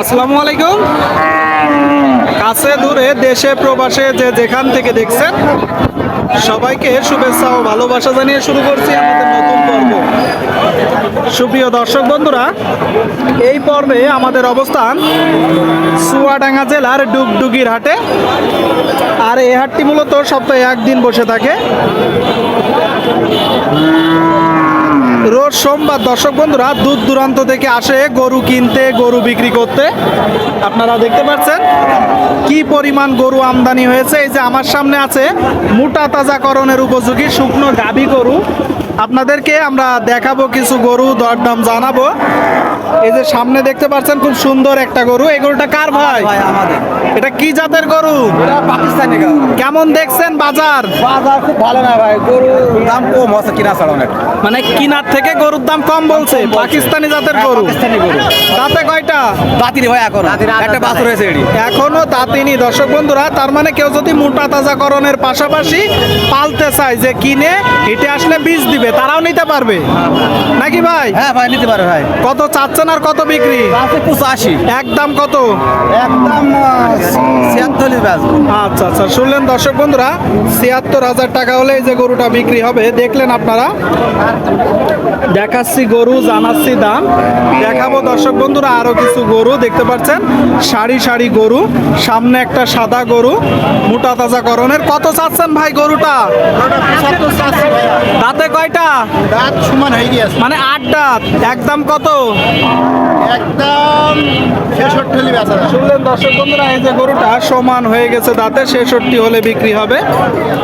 আসসালামু আলাইকুম। কাছে দূরে, দেশে, প্রবাসে যে যেখান থেকে দেখছেন, সবাইকে শুভেচ্ছা ও ভালোবাসা জানিয়ে শুরু করছি আমাদের নতুন পর্ব। সুপ্রিয় দর্শক বন্ধুরা, এই পর্বে আমাদের অবস্থান সুয়াডাঙ্গা জেলার ডুগডুগির হাটে। আর এই হাটটি মূলত সপ্তাহে একদিন বসে থাকে। রোজ সোমবার, দর্শক বন্ধুরা, দূর দূরান্ত থেকে আসে গরু কিনতে, গরু বিক্রি করতে। আপনারা দেখতে পাচ্ছেন কি পরিমাণ গরু আমদানি হয়েছে। এই যে আমার সামনে আছে মোটা তাজাকরণের উপযোগী শুকনো গাভী গরু। আপনাদেরকে আমরা দেখাবো কিছু গরু দরদাম জানাব। এই যে সামনে দেখতে পাচ্ছেন খুব সুন্দর একটা গরু। এই গরুটা কার ভাই? ভাই? আমাদের। এটা কি জাতের গরু? এটা পাকিস্তানি গা কেমন দেখছেন বাজার? বাজার খুব ভালো না ভাই। গরুর দাম কম আছে কিনা ছাড়া অনেক। মানে কিনার থেকে গরুর দাম কম বলছে। পাকিস্তানি জাতের হ্যাঁ, গরু। পাকিস্তানি গরু। দাঁতে কয়টা? বাতিল ভাই এখন। একটা বাছুর হয়েছে এটি। এখনও দাঁতিনি। দর্শক বন্ধুরা তার মানে কেউ যদি মোটা তাজাকরণের পাশাপাশি পালতে চায় যে কিনে হেঁটে আসলে বীজ দিবে। তারাও নিতে পারবে। নাকি ভাই? হ্যাঁ ভাই নিতে পারে ভাই। কত চাচ্ছেন আর কত বিক্রি? আছে পঁচাশি। একদম কত? একদম আচ্ছা আচ্ছা শুনলেন দর্শক বন্ধুরা ছিয়াত্তর হাজার টাকা হলে এই যে গরুটা বিক্রি হবে দেখলেন আপনারা? দেখাচ্ছি গরু জানাচ্ছি দাম। দেখাবো দর্শক বন্ধুরা আরও কিছু গরু দেখতে পাচ্ছেন। সারি সারি গরু সামনে একটা সাদা গরু মোটা তাজা করণের কত চাচ্ছেন ভাই গরুটা? দাঁতে কয়টা? দাঁত সমান হয়ে গিয়েছে। মানে আট দাঁত একদম কত? একদম ছেষট্টি হলে বেচা শুনলেন দর্শক বন্ধুরা এই যে গরুটা সমান হয়ে গেছে দাঁতে ছেষট্টি হলে বিক্রি হবে।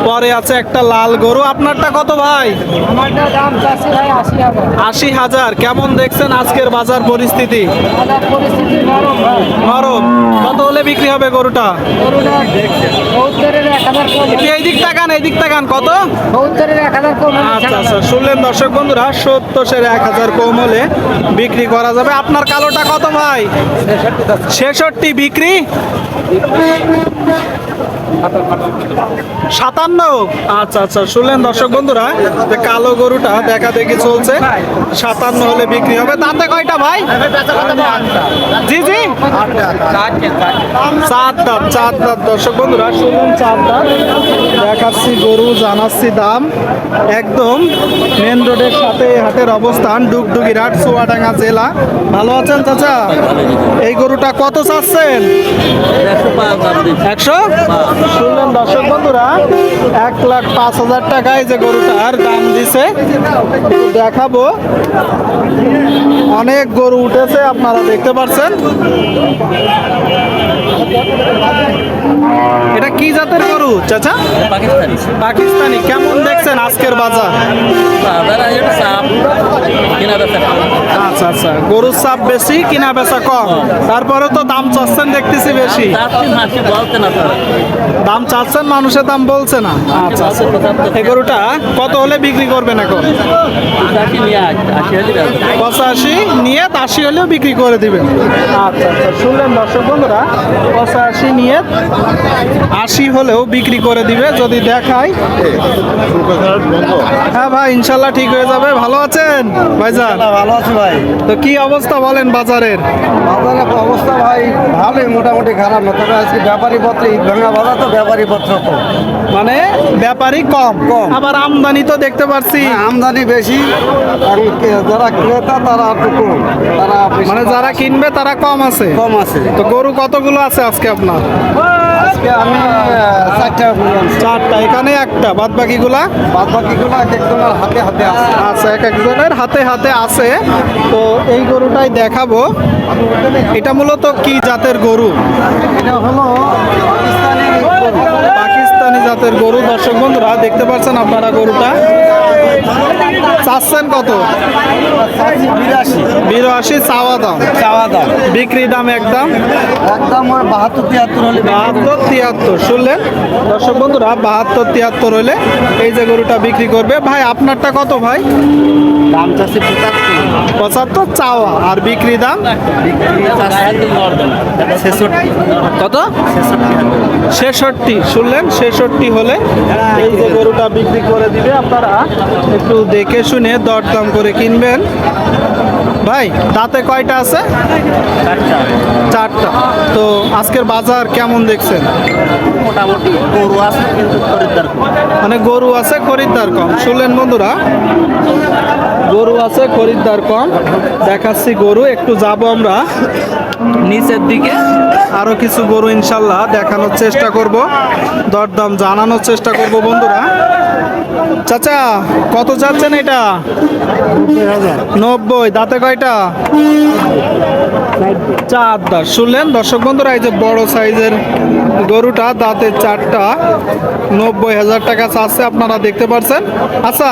পরে আছে একটা লাল গরু। আপনারটা কত ভাই? আমারটা দাম চাচ্ছি ভাই আশি হাজার। আশি হাজার। কেমন দেখছেন আজকের বাজার পরিস্থিতি? পরিস্থিতি নরম ভাই। নরম। কত হলে বিক্রি হবে গরুটা? গরুটা এই দিক তাকান এই দিক তাকান কত? সত্তরের এক হাজার কম। আচ্ছা আচ্ছা শুনলেন দর্শক বন্ধুরা, সত্তর সের এক হাজার কম হলে বিক্রি করা যাবে। আপনার কালোটা কত ভাই? ছেষট্টি বিক্রি? সাতান্ন। আচ্ছা আচ্ছা শুনলেন দর্শক বন্ধুরা কালো গরুটা দেখা দেখি চলছে, সাতান্ন হলে বিক্রি হবে। তাতে কয়টা ভাই? জি জি। চার দাঁত চার দাঁত। দর্শক বন্ধুরা শুনলেন চার দাঁত। দেখাচ্ছি গরু, জানাচ্ছি দাম। একদম মেন রোডের সাথে হাটের অবস্থান ডুগডুগির হাট চুয়াডাঙ্গা জেলা। ভালো আছেন, চাচা? এই গরুটা কত চাচ্ছেন? একশো? শুনলেন দর্শক বন্ধুরা, এক লাখ পাঁচ হাজার টাকায় যে গরুটার দাম দিছে দেখাবো। অনেক গরু উঠেছে, আপনারা দেখতে পাচ্ছেন। এটা কি জাতের গরু চাচা? পাকিস্তানি। কেমন দেখছেন আজকের বাজার? আচ্ছা আচ্ছা। গরুর চাপ বেশি কিনা বেচা কম। তারপরে তো দাম চাচ্ছেন দেখতেছি বেশি। দাম চাচ্ছেন মানুষের দাম বলছে না। আচ্ছা আচ্ছা। এই গরুটা কত হলে বিক্রি করবেন এখন? পঁচাশি নিয়ে আশি হলেও বিক্রি করে দিবেন। আচ্ছা আচ্ছা। শুনলেন দর্শক বন্ধুরা পঁচাশি নিয়ে আশি হলেও বিক্রি করে দিবে যদি দেখায় হ্যাঁ ভাই ইনশাল্লাহ ঠিক হয়ে যাবে। ভালো আছেন ভাইজান? ভালো আছে ভাই। তো কি অবস্থা বলেন বাজারের? বাজারের অবস্থা ভাই ভালোই মোটামুটি খারাপ না। তবে আজকে ব্যাপারী পত্র ভাঙা বাজার তো ব্যাপারী পত্র কম। মানে ব্যাপারী কম। কম। আবার আমদানি তো দেখতে পাচ্ছি আমদানি বেশি। যারা ক্রেতা তারা একটু কম। তারা মানে যারা কিনবে তারা কম আছে। কম আছে। তো গরু কতগুলো আছে আজকে আপনার? আজকে আমি চারটা বললাম চারটা এখানে একটা বাদ বাকিগুলা বাদ বাকিগুলো এক একজনের হাতে হাতে আছে। আচ্ছা এক একজনের হাতে হাতে আছে। তো এই গরুটাই দেখাবো। এটা মূলত কি জাতের গরু? এটা হলো জাতের গরু। দর্শক বন্ধুরা দেখতে পাচ্ছেন আপনারা গরুটা। চাচ্ছেন কত? বিরাশি। চাওয়া দাম? চাওয়া দাম। বিক্রি দাম একদম? একদম বাহাত্তর তিয়াত্তর হলে বাহাত্তর তিয়াত্তর শুনলেন? দর্শক বন্ধুরা বাহাত্তর তিয়াত্তর হলে এই যে গরুটা বিক্রি করবে। ভাই আপনারটা কত ভাই? দাম চাষে পঁচাত্তর। পঁচাত্তর চাওয়া। আর বিক্রি দাম? ছেষট্টি। কত? ছেষট্টি শুনলেন? ছেষট্টি। হলে এই যে গরুটা বিক্রি করে দিবে আপনারা একটু দেখে শুনে দরদাম করে কিনবেন। ভাই তাতে কয়টা আছে? চারটা। তো আজকের বাজার কেমন দেখছেন? মোটামুটি গরু আছে কিন্তু খরিদ্দার কম। মানে গরু আছে খরিদ্দার কম। শুনলেন বন্ধুরা? গরু আছে খরিদ্দার কম। দেখাচ্ছি গরু একটু যাব আমরা। নিচের দিকে। আরও কিছু গরু ইনশাল্লাহ দেখানোর চেষ্টা করব। দরদাম জানানোর চেষ্টা করব বন্ধুরা। চাচা, কত চাচ্ছেন এটা? নব্বই, দাঁতে কয়টা? চার দাঁত। শুনলেন দর্শক বন্ধুরা, এই যে বড় সাইজের গরুটা দাঁতের চারটা, নব্বই হাজার টাকা চাচ্ছে আপনারা দেখতে পাচ্ছেন আচ্ছা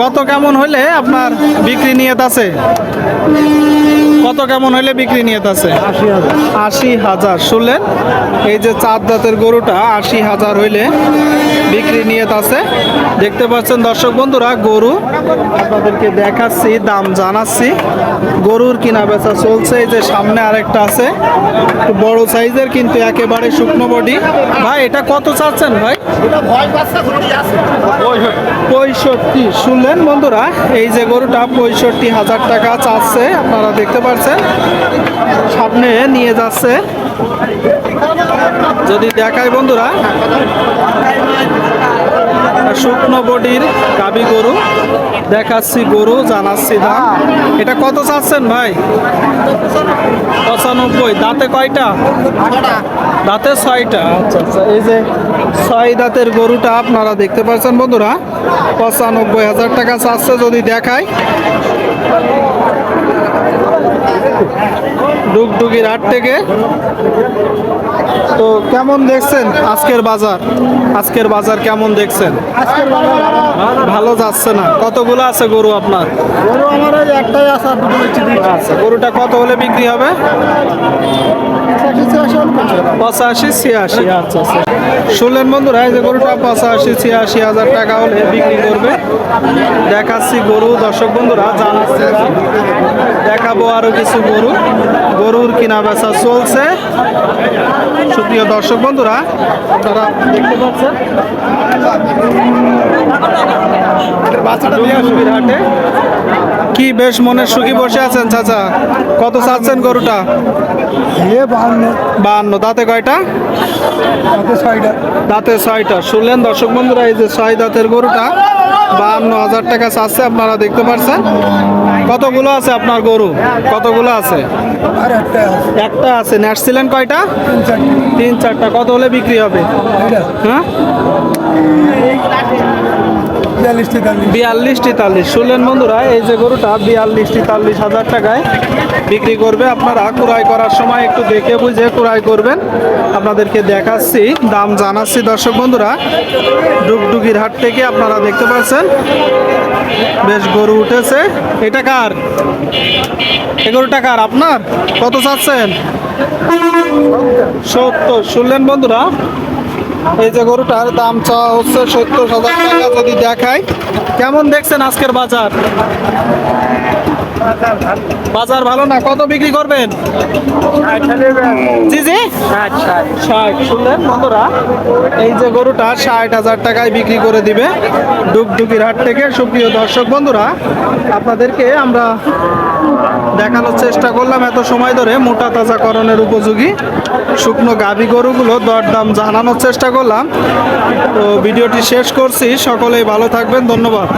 কত কেমন হলে আপনার বিক্রি নিয়ত আছে? কত কেমন হলে বিক্রি নিয়ত আছে? আশি হাজার। শুনলেন? এই যে চার দাঁতের গরুটা, আশি হাজার হইলে বিক্রি নিয়ত আছে। দেখতে পাচ্ছেন দর্শক বন্ধুরা, গরু আপনাদেরকে দেখাচ্ছি, দাম জানাচ্ছি। গরুর কিনা বেচা চলছে, এই যে সামনে আরেকটা আছে। বড় সাইজের, কিন্তু একেবারে শুকনো বডি। ভাই, এটা কত চাচ্ছেন ভাই? পঁয়ষট্টি। শুনলেন বন্ধুরা, এই যে গরুটা পঁয়ষট্টি হাজার টাকা চাচ্ছে, আপনারা দেখতে পাচ্ছেন। সামনে নিয়ে যাচ্ছে। যদি দেখায় বন্ধুরা, শুকনো বডির গাবি গরু, দেখাচ্ছি গরু, জানাচ্ছি দাম। এটা কত চাচ্ছেন ভাই? পঁচানব্বই। দাঁতে কয়টা? দাঁতে ছয়টা। আচ্ছা আচ্ছা। এই যে ছয় দাঁতের গরুটা আপনারা দেখতে পাচ্ছেন বন্ধুরা, পঁচানব্বই হাজার টাকা চাচ্ছে যদি দেখায়। ডুগডুগির হাট থেকে। তো কেমন দেখছেন আজকের বাজার? আজকের বাজার কেমন দেখছেন? ভালো যাচ্ছে না। কতগুলো আছে গরু আপনার? আচ্ছা গরুটা কত হলে বিক্রি হবে? পঁচাশি, ছিয়াশি। আচ্ছা আচ্ছা। শুনলেন বন্ধুরা, এই যে গরুটা পঁচাশি, ছিয়াশি হাজার টাকা হলে বিক্রি করবে। দেখাচ্ছি গরু। দর্শক বন্ধুরা, জানাচ্ছি। দেখাবো আরও কিছু। গরু। গরুর কিনা বেচা চলছে। সুপ্রিয় দর্শক বন্ধুরা আপনারা দেখতে পাচ্ছেন। হাটে কি বেশ মনে সুখী বসে আছেন চাচা? কত চাচ্ছেন গরুটা? বাহান্ন। দাঁতে কয়টা? দাঁতে ছয়টা। শুনলেন দর্শক বন্ধুরা এই যে ছয় দাঁতের গরুটা বাহান্ন হাজার টাকা চাচ্ছে আপনারা দেখতে পাচ্ছেন। কতগুলো আছে আপনার গরু? কতগুলো আছে? একটা আছে। একটা আছে। নেটছিলেন কয়টা? তিন চারটা। কত হলে বিক্রি হবে? হ্যাঁ? বিয়াল্লিশ তেতাল্লিশ শুনলেন বন্ধুরা, এই যে গরুটা বিয়াল্লিশ তেতাল্লিশ হাজার টাকায় বিক্রি করবে। আপনারা ক্রয় করার সময় একটু দেখে বুঝে ক্রয় করবেন। আপনাদেরকে দেখাচ্ছি, দাম জানাচ্ছি। দর্শক বন্ধুরা, ডুগডুগির হাট থেকে আপনারা দেখতে পাচ্ছেন, বেশ গরু উঠেছে। এটা কার? এ গরুটা কার? আপনার? কত চাচ্ছেন? সত্তর। শুনলেন বন্ধুরা এই যে গরুটার দাম চাওয়া হচ্ছে সত্তর হাজার টাকা যদি দেখায় কেমন দেখছেন আজকের বাজার? বাজার ভালো না? কত বিক্রি করবেন? জি জি। ষাট, শুনলেন বন্ধুরা? এই যে গরুটা ষাট হাজার টাকায় বিক্রি করে দিবে ডুগডুগির হাট থেকে। সুপ্রিয় দর্শক বন্ধুরা, আপনাদেরকে আমরা দেখানোর চেষ্টা করলাম এত সময় ধরে মোটা তাজাকরণের উপযোগী শুকনো গাভী গরুগুলো দরদাম জানানোর চেষ্টা করলাম। তো ভিডিওটি শেষ করছি। সকলেই ভালো থাকবেন। ধন্যবাদ।